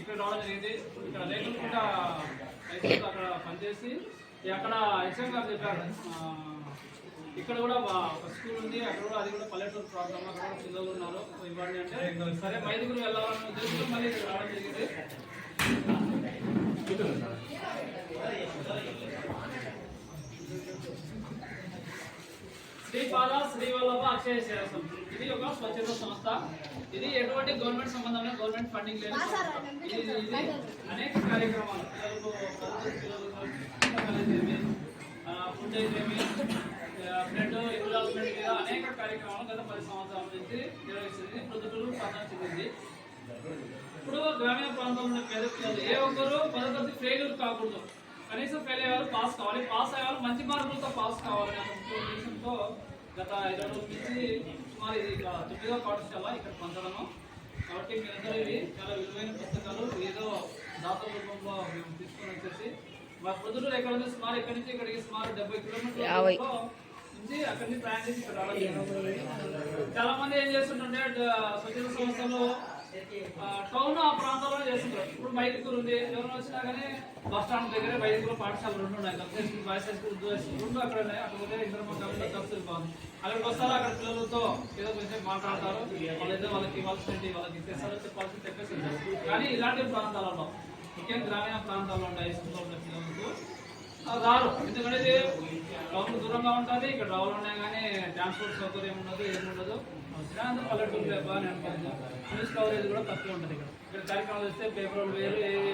ఇక్కడ రావడం జరిగింది. ఇక్కడ లేకుండా రైతులు అక్కడ పనిచేసి అక్కడ ఎస్ఎం గారు చెప్పారు. ఇక్కడ కూడా ఒక స్కూల్ ఉంది. అక్కడ కూడా అది కూడా పల్లెటూరు ప్రాబ్లం అక్కడ కూడా పిల్లలు ఉన్నారు. ఇవ్వండి అంటే సరే మైదుగురు వెళ్ళాలన్న ఉద్దేశంతో మళ్ళీ ఇక్కడ రావడం జరిగింది. శ్రీపాద శ్రీవల్లభ అక్షయ సేవ సంస్థ ఇది ఒక స్వచ్ఛత సంస్థ. ఇది ఎటువంటి గవర్నమెంట్ సంబంధం గవర్నమెంట్ ఫండింగ్ లేదు. ఇది అనేక కార్యక్రమాలు. పిల్లలకు ఫుడ్ అయితేమి బ్లడ్ ఇన్వాల్వ్మెంట్ మీద అనేక కార్యక్రమాలు గత పది సంవత్సరాల నుంచి నిర్వహిస్తుంది. ప్రొద్దుటూరు పట్టణం చెందింది. ఇప్పుడు గ్రామీణ ప్రాంతంలో పేద పిల్లలు ఏ ఒక్కరు పదకొండు ఫెయిల్యూర్ కాకూడదు. కనీసం ఫెయిల్ అయ్యారు పాస్ కావాలి. పాస్ అయ్యాలి మంచి మార్కులతో పాస్ కావాలి అనే ఉద్దేశంతో గత ఇరవై రోజుల నుంచి సుమారు ఇది తొమ్మిదో పాఠశాల ఇక్కడ పంచడము. కాబట్టి మీరందరూ ఇవి చాలా విలువైన పుస్తకాలు. ఏదో దాతల రూపంలో మేము తీసుకొని వచ్చేసి మా పొద్దుటూరు ఎక్కడ ఉంది సుమారు ఇక్కడి నుంచి ఇక్కడికి సుమారు డెబ్బై కిలోమీటర్ల నుంచి అక్కడి నుంచి ప్రయాణం చేసి ఇక్కడ రావడం. చాలా మంది ఏం చేస్తుంటే స్వచ్ఛత సంస్థలు టౌన్ ఆ ప్రాంతాల్లో చేస్తుంటారు. ఇప్పుడు మైదుకూరు ఉంది. ఎవరైనా వచ్చినా కానీ బస్ స్టాండ్ దగ్గర మైదుకూరు పాఠశాల రెండు ఉన్నాయి. Girls school boys high school Urdu రెండు అక్కడ ఉన్నాయి. అక్కడ పోతే ఇద్దరు మా కమిటీ బాగుంది అక్కడికి వస్తారు అక్కడ పిల్లలతో ఏదో కొంచెం మాట్లాడతారు. వాళ్ళేదో వాళ్ళకి ఇవ్వాల్సింది వాళ్ళకి ఇచ్చేస్తారో చెప్పాల్సి చెప్పేసి కానీ ఇలాంటి ప్రాంతాలలో ముఖ్యంగా గ్రామీణ ప్రాంతాల్లో ఉండే స్కూల్లో ఉన్న పిల్లలకు రారు. ఎందుకంటే టౌన్ దూరంగా ఉంటుంది. ఇక్కడ రావాలన్నా కానీ ట్రాన్స్పోర్ట్ సౌకర్యం ఉండదు ఏమి ఉండదు వచ్చినంత పల్లెటూరు బాగానే అనుకోండి న్యూస్ కవరేజ్ కూడా తక్కువ ఉంటుంది ఇక్కడ. ఇక్కడ కార్యక్రమాలు వస్తే పేపర్లు వేరు ఏవి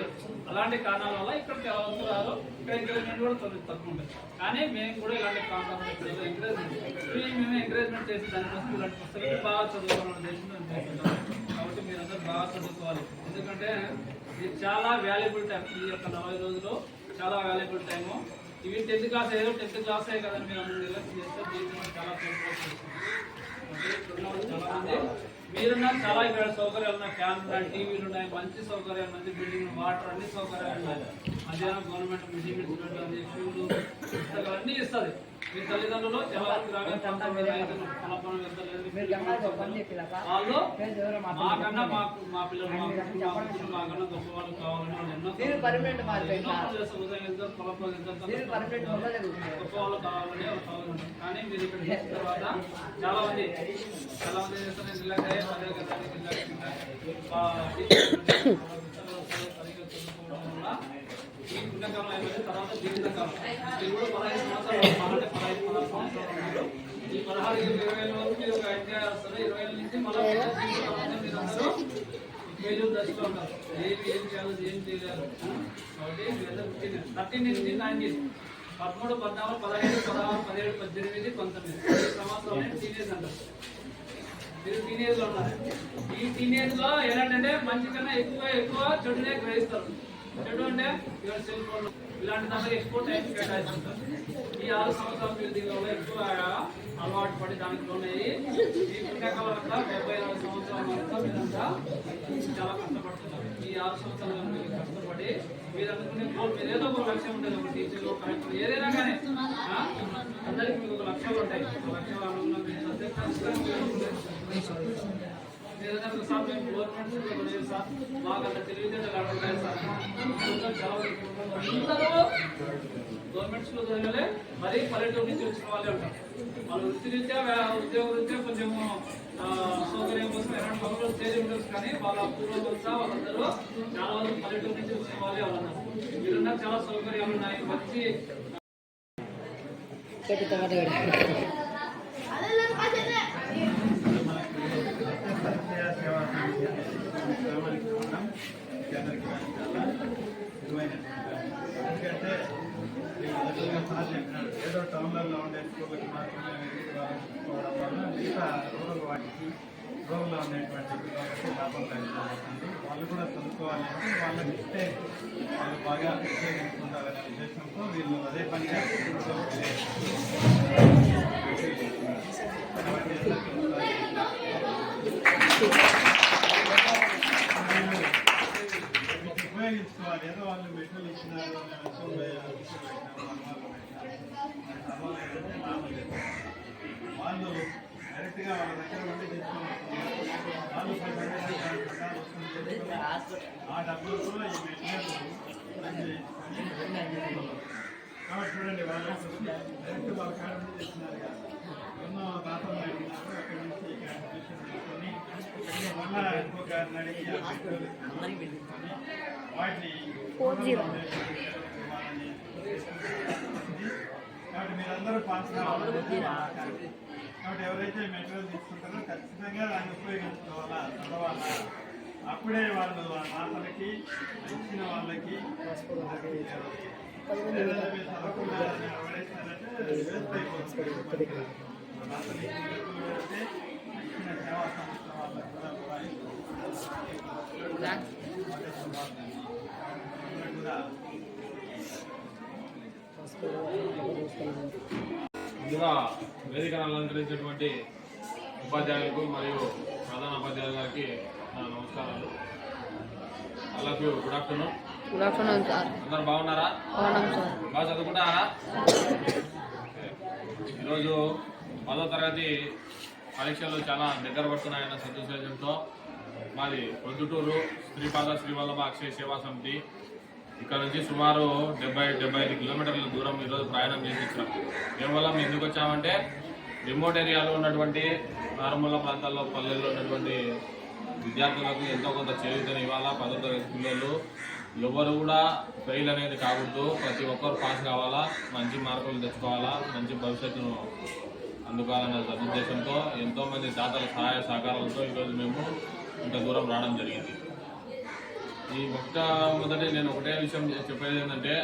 అలాంటి కారణాల వల్ల ఇక్కడికి ఎలా వస్తూ రారు ఇక్కడ ఎంకరేజ్మెంట్ కూడా కొంచెం తక్కువ ఉంటుంది. కానీ మేము కూడా ఇలాంటి ప్రాంతాల్లో ఎంకరేజ్మెంట్ మేము ఎంకరేజ్మెంట్ చేసి దానికోసం ఇలాంటి పుస్తకాలు బాగా చదువుకోవాలనే ఉద్దేశంతో మేము చేస్తున్నాం. కాబట్టి మీరందరూ బాగా చదువుకోవాలి. ఎందుకంటే ఇది చాలా వాల్యుబుల్ టైం ఈ యొక్క నలభై రోజులు. చాలా వాల్యుబుల్ టైము ఇవి టెన్త్ క్లాస్ ఏదో టెన్త్ క్లాస్ కదా మీరు అందరూ నిర్లక్ష్యం చేస్తే జీవితంలో చాలా కోల్పోతుంది మీరున్న చాలా ఇక్కడ సౌకర్యాలు ఉన్నాయి. ఫ్యాన్లు ఉన్నాయి టీవీలు ఉన్నాయి. మంచి సౌకర్యాలు మంచి బిల్డింగ్ వాటర్ అన్ని సౌకర్యాలు ఉన్నాయి. మధ్యాహ్నం గవర్నమెంట్ మిడ్ షూలు పుస్తకాలు అన్ని ఇస్తుంది. మీ తల్లిదండ్రులు చాలా రాగా పొలం వాళ్ళు మాకన్నా మాకు మా పిల్లలు మాకన్నా గొప్ప వాళ్ళు కావాలని వాళ్ళు ఎన్నో గొప్ప వాళ్ళు కావాలని కానీ మీరు ఇక్కడ చేసిన తర్వాత చాలా మంది చాలా మంది ఈ పుణ్యకాలం తర్వాత జీవితకాలం పదహైదు సంవత్సరాలు మారంటే పదహైదు పదహారు సంవత్సరాలు ఉన్నారు ఈ పదహారు ఇరవై వేల వరకు మీరు ఒక ఐడియా వస్తుంది ఇరవై వేల నుంచి మళ్ళీ జీవితకాలం మీరు అందరూ ఫెయిల్యూర్ దశలో ఉంటారు ఏమి ఏం చేయాలి ఏం చేయలేదు కాబట్టి మీరందరూ థర్టీన్ నుంచి నైన్టీన్ పదమూడు పద్నాలుగు పదహైదు పదహారు పదిహేడు పద్దెనిమిది పంతొమ్మిది ఈ సంవత్సరాలు టీనేజ్ అంటారు మీరు టీనేజ్లో ఉన్నారు ఈ టీనేజ్లో ఏంటంటే మంచి కన్నా ఎక్కువ ఎక్కువ చెడునే గ్రహిస్తారు చెడు అంటే ఇవాళ సెల్ ఫోన్ ఇలాంటి దాంట్లో ఎక్కువ టైం కేటాయిస్తుంటారు ఈ ఆరు సంవత్సరాలు మీరు దీనిలో ఎక్కువ అలవాటు పడి దానికి లోనయ్యి ఈ పుణ్యకాలం అంతా డెబ్బై నాలుగు సంవత్సరాల అంతా మీరంతా చాలా కష్టపడుతున్నారు. ఈ ఆరు సంవత్సరాలు మీరు కష్టపడి మీరు అనుకునే గోల్ మీరు ఏదో ఒక లక్ష్యం ఉంటుంది ఒక టీచర్ కలెక్టర్ ఏదైనా కానీ. అందరికి అందరికీ మీకు ఒక లక్ష్యాలు ఉంటాయి. ఒక లక్ష్యాలు అనుకున్న మీరు చదివితే ఖచ్చితంగా సార్ మేము గవర్నమెంట్ స్కూల్లో లేదు సార్. మాకు అంత తెలివితేటలు అక్కడ సార్. చాలా గవర్నమెంట్ స్కూల్ చదివలే మరీ పల్లెటూరు నుంచి వచ్చిన వాళ్ళే ఉంటారు వాళ్ళు వృత్తిరీత్యా ఉద్యోగ రీత్యా కొంచెం సౌకర్యం కోసం ఎలాంటి పనులు చేసి ఉండొచ్చు కానీ వాళ్ళ పూర్వజులు వాళ్ళందరూ చాలా వరకు పల్లెటూరు నుంచి వచ్చిన వాళ్ళే వాళ్ళు ఉన్నారు చాలా సౌకర్యాలు ఉన్నాయి మంచి వాళ్ళకి ఇస్తే వాళ్ళు బాగా ఉపయోగించుకుంటారనే ఉద్దేశంతో వీళ్ళు అదే పనిగా ఉపయోగించుకోవాలి. ఏదో వాళ్ళు మెటీరియల్ ఇచ్చినారు వాళ్ళు డైరెక్ట్గా వాళ్ళ దగ్గర ఉండి తెచ్చుకోవాలి. వాళ్ళు ఆ ఈ కాబట్టి చూడండి వాళ్ళు డైరెక్ట్ వాళ్ళ కాడ ఎన్నో దాతలు అడిగినారు అక్కడి నుంచి తీసుకొని అడిగి వాటిని కాబట్టి మీరందరూ పంచుకోవాలి కాబట్టి ఎవరైతే మెటీరియల్ తీసుకుంటారో ఖచ్చితంగా దాన్ని ఉపయోగించుకోవాలా? చదవాలా అప్పుడే వాళ్ళు ఆ మాటలకి ఇచ్చిన వాళ్ళకి ముందుగా వేదికను అలంకరించినటువంటి ఉపాధ్యాయులకు మరియు ప్రధాన ఉపాధ్యాయుల గారికి నమస్కారాలు. అలాగే good afternoon. Good afternoon sir. అందరు బాగున్నారా? సార్. బాగా చదువుకుంటారా ఈరోజు పదో తరగతి పరీక్షలు చాలా దగ్గర పడుతున్నాయన్న సంతోషంతో మాది ప్రొద్దుటూరు శ్రీపాద శ్రీవల్లభ అక్షయ సేవా సమితి. ఇక్కడ నుంచి సుమారు డెబ్బై డెబ్బై ఐదు కిలోమీటర్ల దూరం ఈరోజు ప్రయాణం చేసి వచ్చాం. కేవలం ఎందుకు వచ్చామంటే రిమోట్ ఏరియాలో ఉన్నటువంటి మారుమూల ప్రాంతాల్లో పల్లెల్లో ఉన్నటువంటి విద్యార్థులకు ఎంతో కొంత చేయూతని ఇవ్వాలా? పదో తరగతి పిల్లలు ఎవరు కూడా ఫెయిల్ అనేది కాకూడదు. ప్రతి ఒక్కరు పాస్ కావాలా? మంచి మార్కులు తెచ్చుకోవాలా? మంచి భవిష్యత్తును అందుకోవాలన్న సదుద్దేశంతో ఎంతోమంది దాతల సహాయ సహకారాలతో ఈరోజు మేము ఇంత దూరం రావడం జరిగింది. ఈ ఒక్క మొదటి నేను ఒకటే విషయం చెప్పేది ఏంటంటే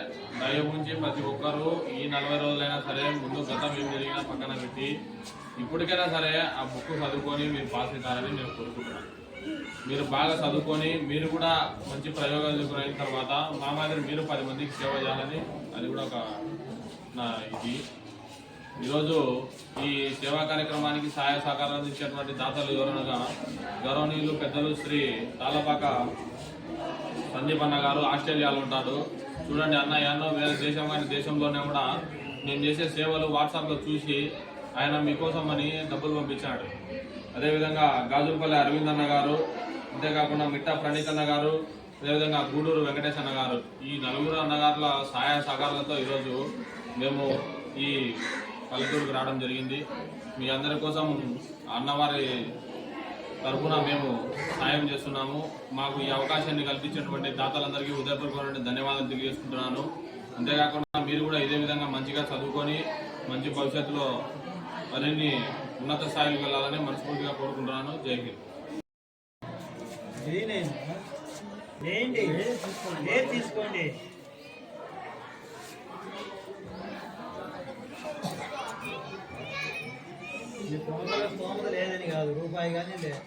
దయ గురించి ప్రతి ఒక్కరూ ఈ నలభై రోజులైనా సరే ముందు గతం ఏం జరిగినా పక్కన పెట్టి ఇప్పటికైనా సరే ఆ బుక్ చదువుకొని మీరు పాస్ అవుతారని నేను కోరుకుంటున్నాను మీరు బాగా చదువుకొని మీరు కూడా మంచి ప్రయోగాలు అయిన తర్వాత మా మాదిరి మీరు పది మందికి సేవ చేయాలని అది కూడా ఒక నా ఇది. ఈరోజు ఈ సేవా కార్యక్రమానికి సహాయ సహకారాలు అందించేటువంటి దాతలు ఎవరనగా గౌరవనీయులు పెద్దలు శ్రీ తాళపాక సందీప్ అన్న గారు ఆస్ట్రేలియాలో ఉంటాడు చూడండి అన్న ఎన్నో వేరే దేశం కానీ దేశంలోనే కూడా నేను చేసే సేవలు వాట్సాప్లో చూసి ఆయన మీకోసం అని డబ్బులు పంపించాడు. అదేవిధంగా గాజులపల్లి అరవింద్ అన్న గారు అంతేకాకుండా మిట్టా ప్రణీత్ అన్న గారు అదేవిధంగా గూడూరు వెంకటేష్ అన్న గారు. ఈ నలుగురు అన్నగారుల సహాయ సహకారాలతో ఈరోజు మేము ఈ పల్లెటూరుకు రావడం జరిగింది. మీ అందరి కోసం అన్నవారి తరఫున మేము సాయం చేస్తున్నాము. మాకు ఈ అవకాశాన్ని కల్పించినటువంటి దాతలందరికీ ఉదయపూర్వకమైన ధన్యవాదాలు తెలియజేసుకుంటున్నాను. అంతేకాకుండా మీరు కూడా ఇదే విధంగా మంచిగా చదువుకొని మంచి భవిష్యత్తులో మరిన్ని ఉన్నత స్థాయికి వెళ్ళాలని మనస్ఫూర్తిగా కోరుకుంటున్నాను. జై హింద్. లేండి లేదు తీసుకోండి? మీ లేదని కాదు రూపాయి కానీ లేదు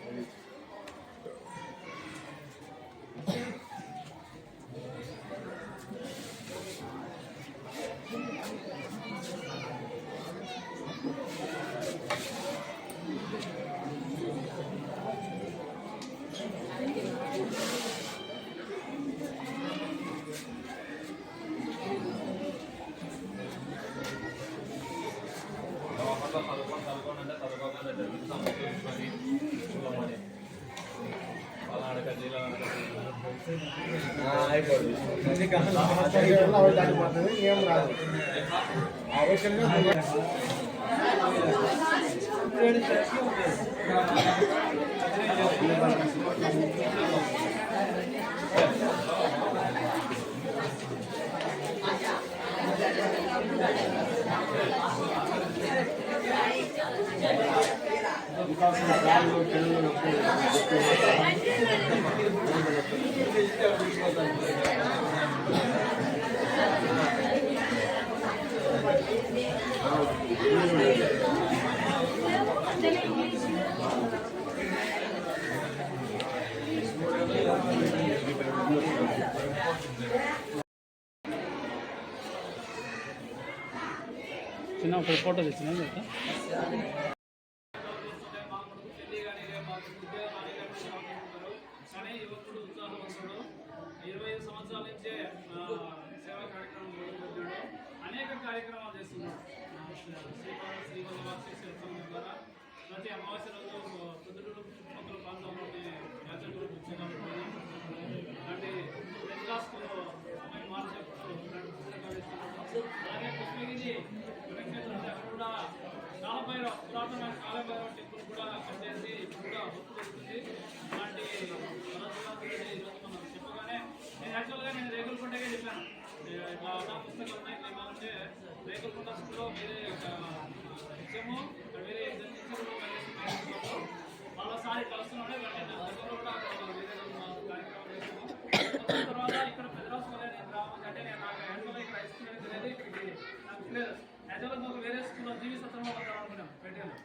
ఏం రాదు ఆవేశంగా కాసిన బ్యాగ్ చిన్న ఒక ఫోటో తెచ్చిన పెళ్ళి కానీ మాకు ఉద్యోగం అనేది అనుకుంటున్నారు కానీ యువకుడు ఉత్సాహవంతుడు ఇరవై ఐదు సంవత్సరాల నుంచే సేవా కార్యక్రమం మొదలుపెట్టాడు అనేక కార్యక్రమాలు చేస్తున్నాడు ఆ, శ్రీపాద శ్రీవల్లభ అక్షయ ద్వారా ప్రతి అమావాస్య రోజు పొద్దుటూరు చుట్టుపక్కల ప్రాంతంలోని యాత్రికులు ఉద్యోగాలు క్లాస్లో అమ్మాయి మాట అలాగే కృష్ణగిరి పుణ్యక్షేత్రం అక్కడ కూడా నలభై పురాతనమైన కాలభైరవ టెంపుల్ కూడా కట్టేసి ఇప్పుడు కూడా భక్తులు వస్తుంది అలాంటి వరదల గురించి ఈరోజు మనం చెప్పగానే నేను యాక్చువల్గా నేను రేగులకుంటగా చెప్పాను మా పుస్తకం నా పుస్తకాలు ఉన్నాయి ఏమంటే రేగులకుంట స్కూల్లో వేరే ఒక ఎగ్జాము ఇక్కడ వేరే ఇద్దరు టీచర్లు కలుస్తున్నాడే కూడా ఒక వేరే కార్యక్రమం చేసాము తర్వాత ఇక్కడ పెద్దరాసు వల్ల నేను అంటే నేను నాకు ఇక్కడ హై స్కూల్ అనేది తెలియదు ఇక్కడికి నాకు తెలియదు మాకు వేరే స్కూల్లో జీవి సత్రం వల్ల అనుకున్నాం పెట్టాను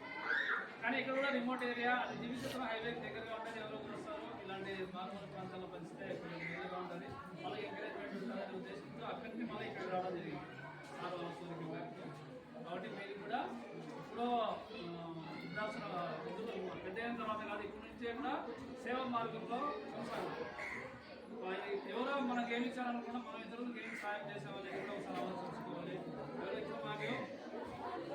కానీ ఇక్కడ కూడా రిమోట్ ఏరియా అది జీవి సత్రం హైవేకి దగ్గరగా ఉంటుంది ఎవరో కూడా వస్తారు. ఇలాంటి మారుమూల ప్రాంతాల్లో పంచితే కొంచెం దగ్గరగా ఉంటుంది వాళ్ళకి ఎంకరేజ్మెంట్ ఉంటుందనే ఉద్దేశంతో అక్కడి నుంచి మళ్ళీ ఇక్కడ రావడం జరిగింది. సార్ వాళ్ళ గారికి కాబట్టి మీరు కూడా ఇప్పుడు ఉండాల్సిన పెద్ద అయిన తర్వాత కాదు ఇప్పటి నుంచే కూడా సేవ మార్గంలో కొనసాగుతాం. ఎవరో మనకు ఏమి ఇచ్చారనుకున్నా మనం ఇతరులకు ఏమి సాయం చేసేవాళ్ళు ఎక్కడ ఒకసారి ఆలోచించుకోవాలి ఎవరు ఇచ్చిన మాకు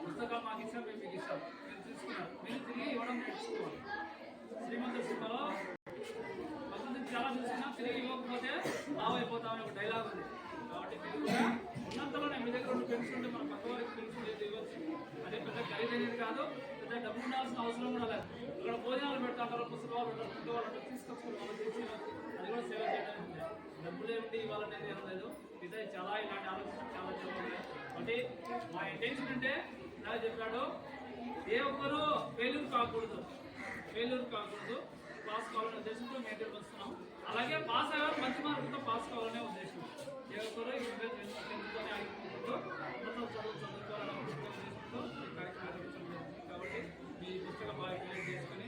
పుస్తకాలు మాకు ఇచ్చారు మేము మీకు ఇచ్చాం మీరు తీసుకున్నారు. మీరు తిరిగి ఇవ్వడం నేర్చుకోవాలి. శ్రీమంత సినిమాలో కొంతమంది చాలా చూసినా తిరిగి ఇవ్వకపోతే లావ్ అయిపోతామని ఒక డైలాగ్ ఉంది కాబట్టి మీరు కూడా ఉన్నంతలోనే మీ దగ్గర రెండు పెన్స్ ఉంటే మన పక్క వారికి పెన్స్ లేదు ఇవ్వచ్చు అదే పెద్ద ఖరీదైనది కాదు. పెద్ద డబ్బు ఉండాల్సిన అవసరం కూడా లేదు. ఇక్కడ భోజనాలు పెడతారు పుస్తకాలు పెడతారు ఫుడ్ వాళ్ళు తీసుకొచ్చుకుని వాళ్ళు తెచ్చి అది కూడా సేవ చేయడానికి ఉంది. డబ్బులు ఏమిటి ఇవ్వాలనేది ఏం లేదు. ఇదే చాలా ఇలాంటి ఆలోచన చాలా చాలా అంటే మా ఇంటెన్షన్ అంటే ఇలా చెప్పాడు ఏ ఒక్కరు ఫెయిల్యూర్ కాకూడదు. ఫెయిల్యూర్ కాకూడదు. పాస్ కావాలనే ఉద్దేశంతో మెయింటైన్ వస్తున్నాం అలాగే పాస్ అయ్యారు మంచి మార్కులతో పాస్ కావాలనే ఉద్దేశం. ఏ ఒక్కరు ఇంటర్ టెన్త్తోనే ఉన్నత చదువు చదువుకోవాలనే ఉద్దేశంతో ఈ కార్యక్రమం మీ పుస్తకం బాగా చేసుకొని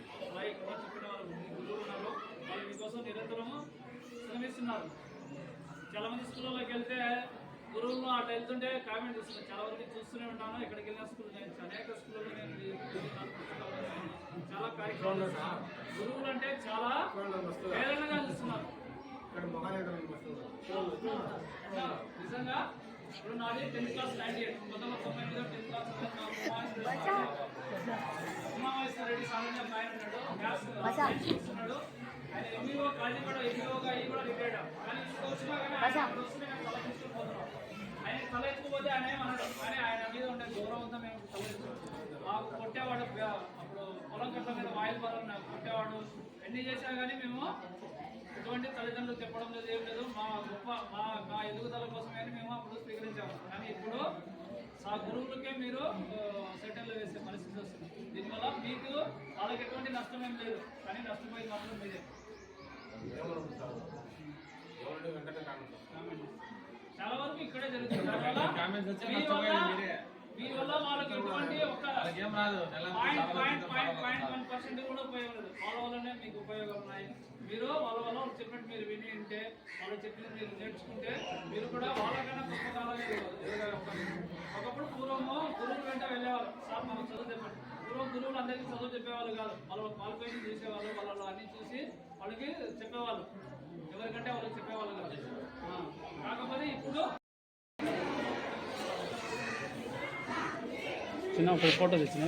ఇక్కడ చెప్పిన వాళ్ళు మీ గురువులు ఉన్నారు వాళ్ళు మీకోసం నిరంతరము శ్రమిస్తున్నారు. చాలా మంది స్కూళ్ళలోకి వెళ్తే గురువులు అటు వెళ్తుంటే కామెంట్ ఇస్తున్నారు చాలా వరకు చూస్తూనే ఉంటాను. ఎక్కడికి వెళ్ళిన స్కూల్ నేను అనేక స్కూల్లో నేను. చాలా కార్యక్రమాలు. గురువులు అంటే చాలా ప్రేరణగా చూస్తున్నారు నిజంగా ఇప్పుడు నాది టెన్త్ క్లాస్ నైన్టీ ఎయిట్ పంతొమ్మిది వందల తొంభై టెన్త్ క్లాస్ సామాన్య ఆయన ఉన్నాడు మ్యాథ్స్ చూస్తున్నాడు. ఆయన ఎంఈఓ కాజీపేట ఎంఈఓగా అయ్యి కూడా రిటైర్డ్ కానీ వచ్చినా కానీ తల తీసుకుపోతున్నాం ఆయన తల ఎత్తుకుపోతే ఆయన ఏమన్నాడు కానీ ఆయన మీద ఉండే గౌరవంతో మేము తల మాకు కొట్టేవాడు అప్పుడు పొలం కట్ల మీద వాయిల్ బలం కొట్టేవాడు. ఎన్ని చేసినా కానీ మేము ఎటువంటి తల్లిదండ్రులు చెప్పడం లేదు ఏం లేదు. మా గొప్ప మా మా ఎదుగుదల కోసమే మేము అప్పుడు స్వీకరించాము కానీ ఇప్పుడు ఆ గురువులకే మీరు సెటిల్ వేసే పరిస్థితి వస్తుంది దీనివల్ల మీకు వాళ్ళకి ఎటువంటి నష్టం ఏం లేదు. కానీ నష్టపోయేది మాత్రం కామెంట్. చాలా వరకు ఇక్కడే జరుగుతుంది. మీ వల్ల వాళ్ళకి ఎటువంటి ఒక ఏం రాదు. నెల point point point point one percent కూడా ఉపయోగం లేదు వాళ్ళ వల్లనే మీకు ఉపయోగం ఉన్నాయి. మీరు వాళ్ళ వల్ల వాళ్ళు చెప్పినట్టు మీరు విని ఉంటే వాళ్ళు చెప్పినది మీరు నేర్చుకుంటే మీరు కూడా వాళ్ళకన్నా గొప్ప కాలంగా. ఒకప్పుడు పూర్వము గురువులు వెంట వెళ్ళేవారు. సార్ మనం చదువు చెప్పండి పూర్వం గురువులు అందరికీ చదువు చెప్పేవాళ్ళు కాదు. వాళ్ళ క్వాలిఫికేషన్ చేసేవాళ్ళు వాళ్ళు అన్ని చూసి వాళ్ళకి చెప్పేవాళ్ళు. ఎవరికంటే వాళ్ళకి చెప్పేవాళ్ళు కాదు. కాకపోతే ఇప్పుడు చిన్న ఫోటో తెచ్చిన